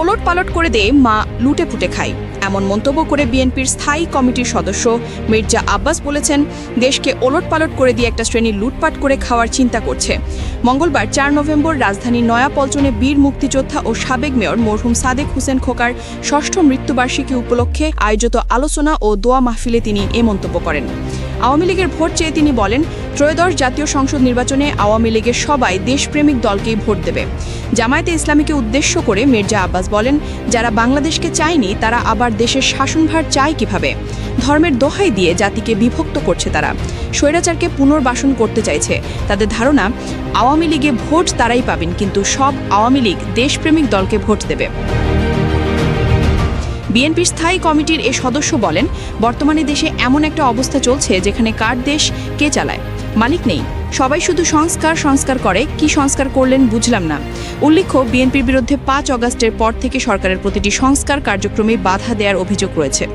ওলট পালট করে দিয়ে মা লুটে ফুটে খায়। এমন মন্তব্য করে বিএনপির স্থায়ী কমিটির সদস্য মির্জা আব্বাস বলেছেন, দেশকে ওলট পালট করে দিয়ে একটা শ্রেণি লুটপাট করে খাওয়ার চিন্তা করছে। মঙ্গলবার চার নভেম্বর রাজধানীর নয়াপল্টনে বীর মুক্তিযোদ্ধা ও সাবেক মেয়র মরহুম সাদেক হোসেন খোকার ষষ্ঠ মৃত্যুবার্ষিকী উপলক্ষে আয়োজিত আলোচনা ও দোয়া মাহফিলে তিনি এ মন্তব্য করেন। আওয়ামী লীগের ভোট চেয়ে তিনি বলেন, ত্রয়োদশ জাতীয় সংসদ নির্বাচনে আওয়ামী লীগের সবাই দেশপ্রেমিক দলকেই ভোট দেবে। জামায়াতে ইসলামীকে উদ্দেশ্য করে মির্জা আব্বাস বলেন, যারা বাংলাদেশকে চায়নি, তারা আবার দেশের শাসনভার চায় কীভাবে? ধর্মের দোহাই দিয়ে জাতিকে বিভক্ত করছে তারা। স্বৈরাচারকে পুনর্বাসন করতে চাইছে। তাদের ধারণা, আওয়ামী লীগে ভোট তারাই পাবেন, কিন্তু সব আওয়ামী লীগ দেশপ্রেমিক দলকে ভোট দেবে। বিএনপির স্থায়ী কমিটির এ সদস্য বলেন, বর্তমানে দেশে এমন একটা অবস্থা চলছে যেখানে কার দেশ কে চালায়। মালিক নেই। সবাই শুধু সংস্কার সংস্কার করে। কি সংস্কার করলেন বুঝলাম না। উল্লেখ্য, বিএনপির বিরুদ্ধে পাঁচ অগাস্টের পর থেকে সরকারের প্রতিটি সংস্কার কার্যক্রমে বাধা দেওয়ার অভিযোগ রয়েছে।